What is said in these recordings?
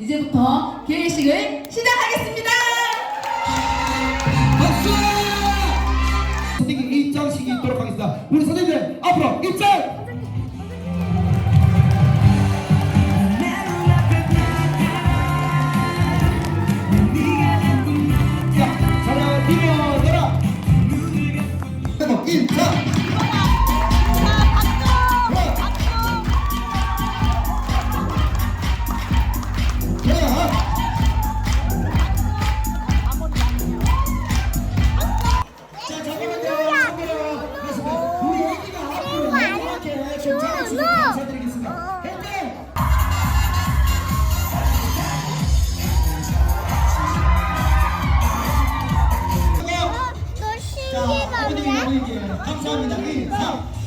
이제부터 개회식을 시작하겠습니다. 감사합니다. 네, 인사.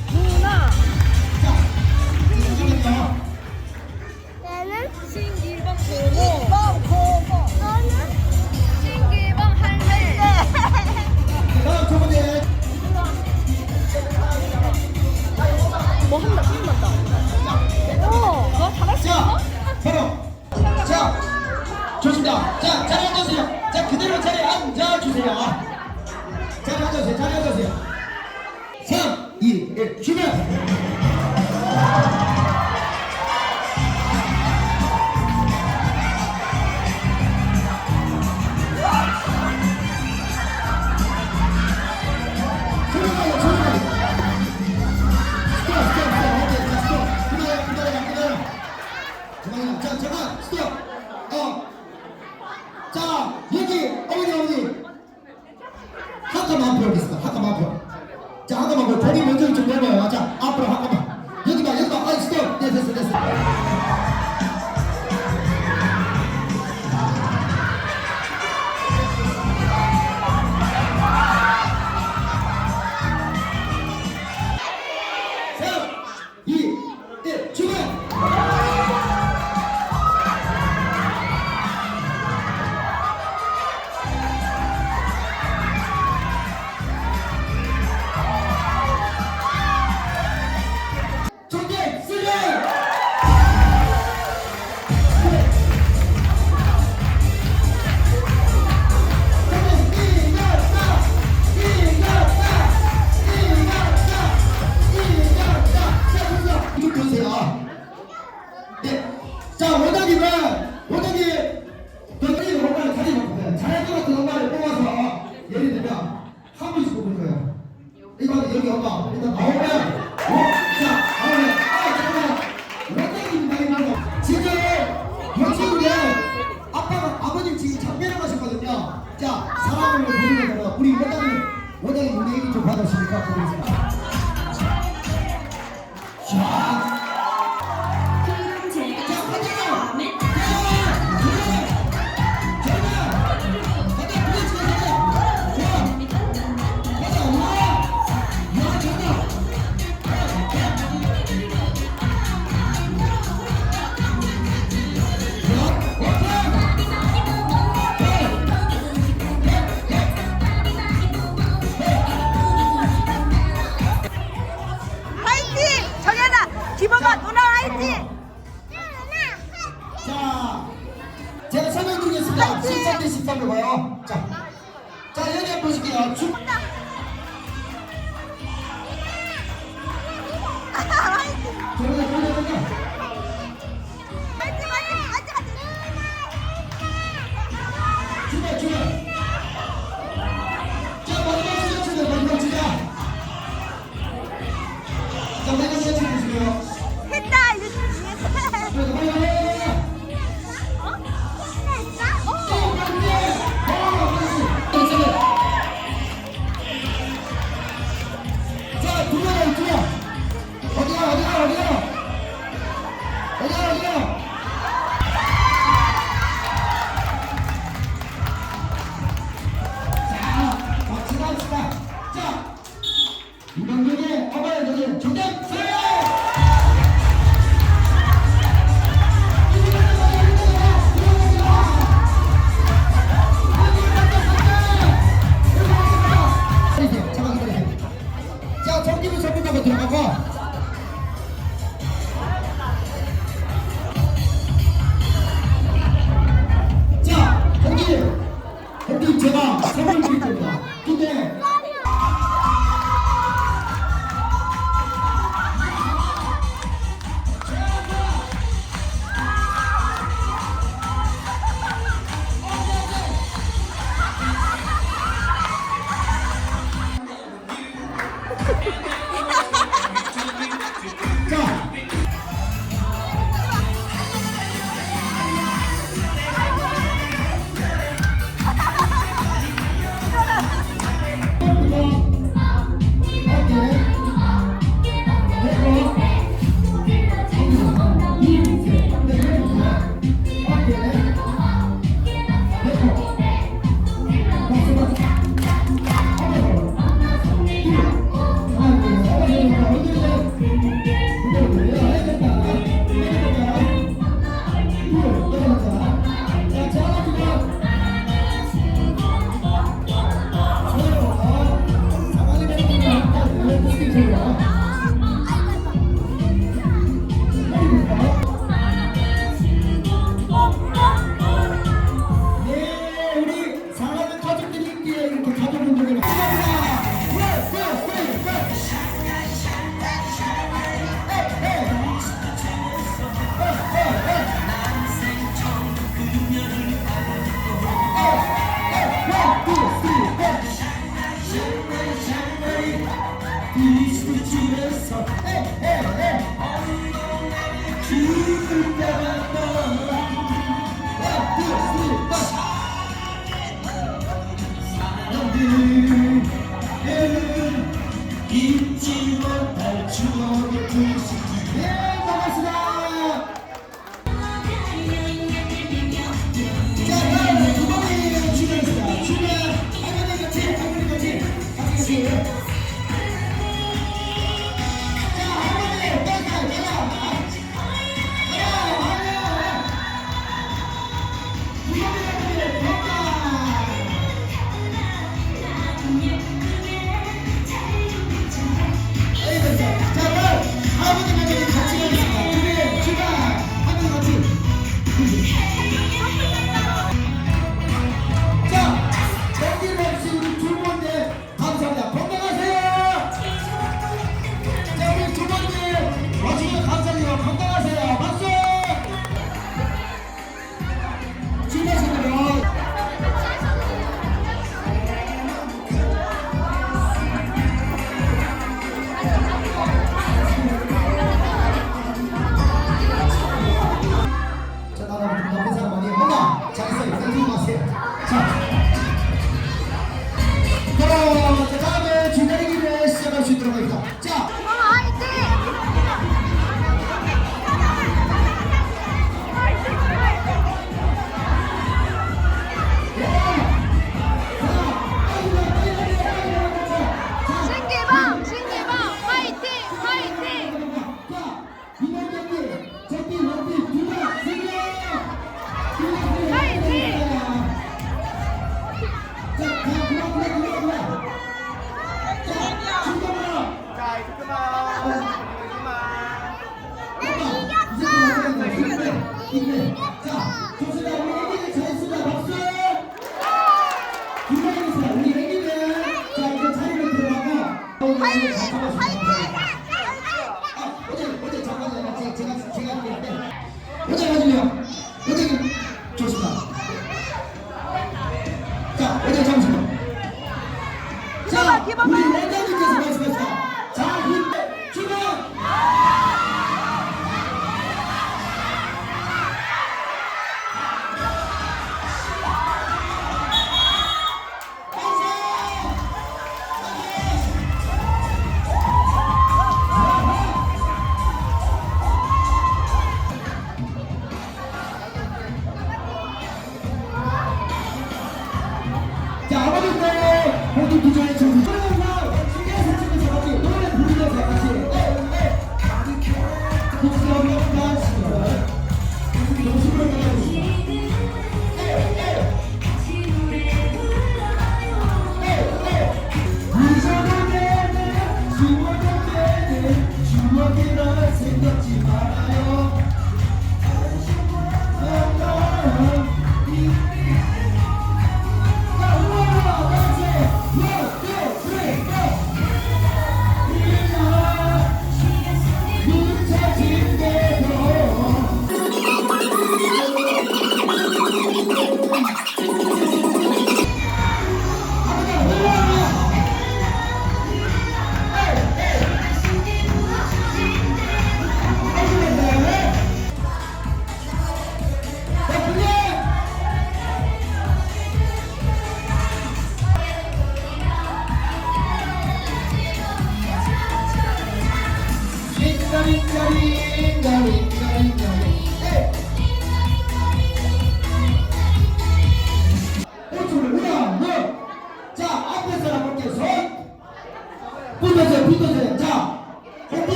The legislature is now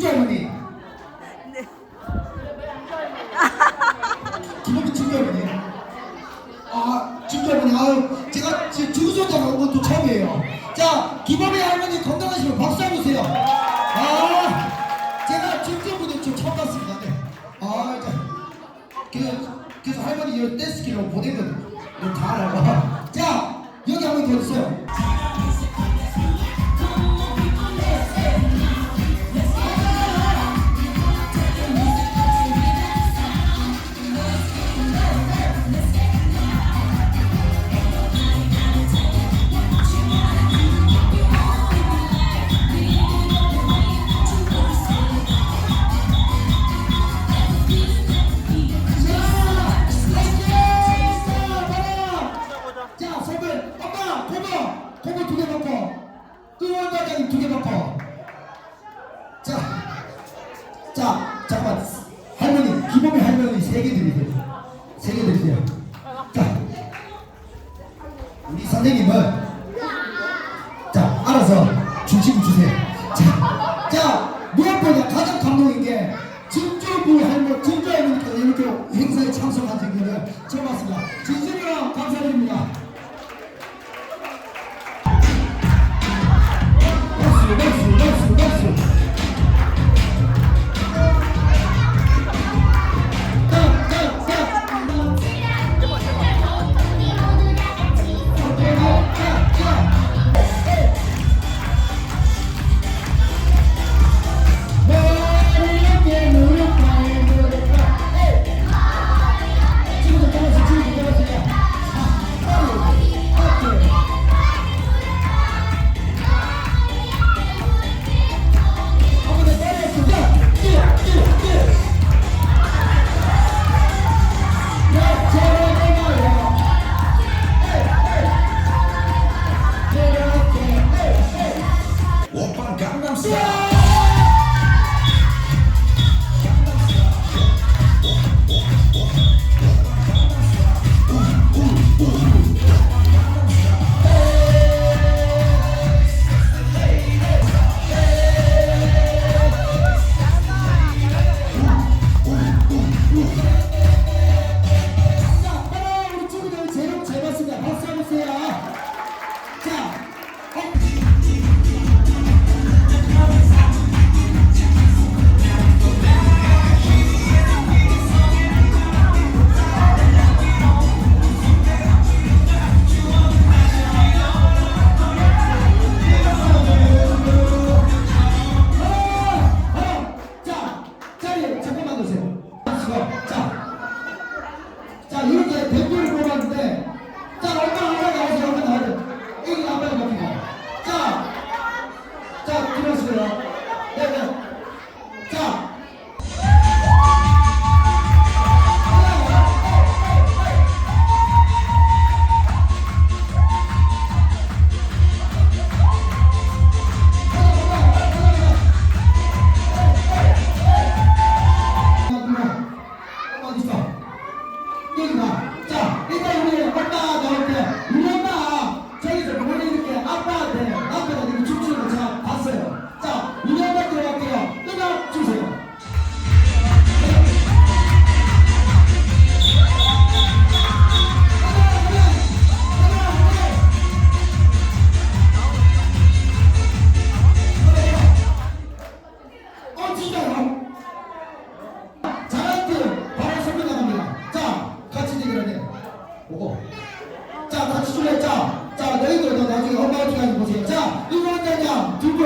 때문에 네. 김호민씨 때문에 아 진짜 분이 아유 제가 주소도 나온 것도 처음이에요. 자 김범희 할머니 건강하시면 박수 한번 주세요. 아 제가 진짜분이 좀 처음 봤습니다. 네. 아 이제. 그래서, 할머니 이런 댄스키로 보내면 다 네, 알아 자, 같이 줄래? 자, 자, 너희들 너 나중에 엄마 어떻게 하는지 보세요. 자, 이거 어떠냐? 두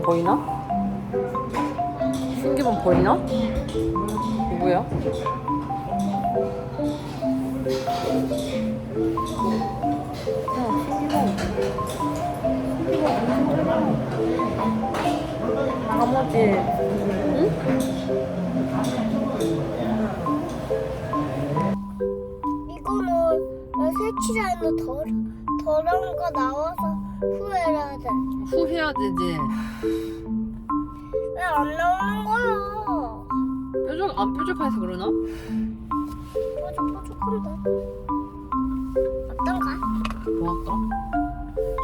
신기범 보이나? 신기범 보이나? 누구야? 나머지 응? 이거는 색칠하는 더러운 거 나와서 후회해야 돼. 후회해야 되지. 왜 안 나오는 거야? 뾰족 안 뾰족해서 그러나? 뽀죽뽀죽한데. 어떤가? 뭐 할까?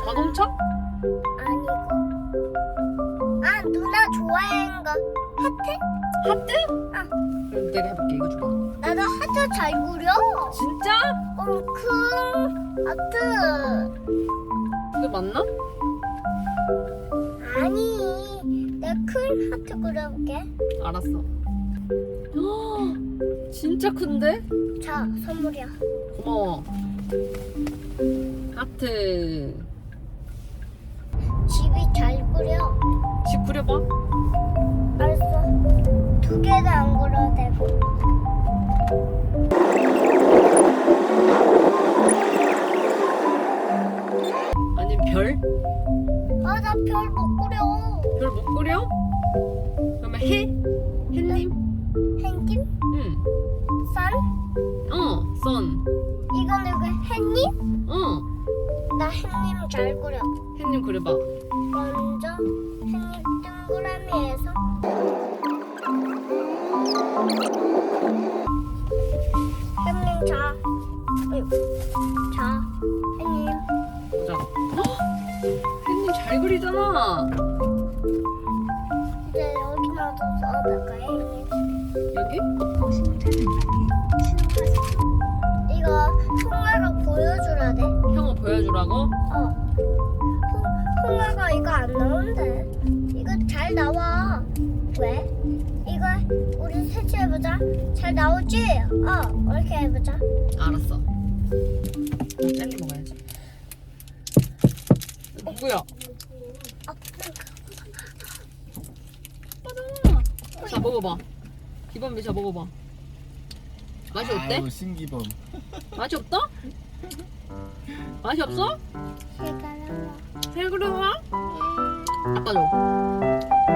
자동차? 아니고. 아, 누나 좋아하는 거. 하트? 하트? 그럼 내가 해볼게 이거 줄까? 나도 하트 잘 그려. 진짜? 엄큰 하트. 그게 맞나? 아니, 내 큰 하트 그려볼게. 알았어. 헉, 진짜 큰데? 자, 선물이야. 고마워. 하트. 집이 잘 그려. 집 그려봐. 알았어. 두 개도 안 그려도 되고. 별 못 그려. 별 못 그려? 그러면 해? 뭐라고? 어. 홍, 홍아가 이거 안 나오는데. 이거 잘 나와. 왜? 이거 우리 설치해보자. 잘 나오지? 어, 이렇게 해보자. 알았어. 젤리 먹어야지. 어, 뭐야? 자, 먹어봐. 기범비 자 먹어봐. 맛이 어때? 아이고 신기범. 맛이 없다? 맛이 없어? 해가라. 잘 그려와? 아빠 줘.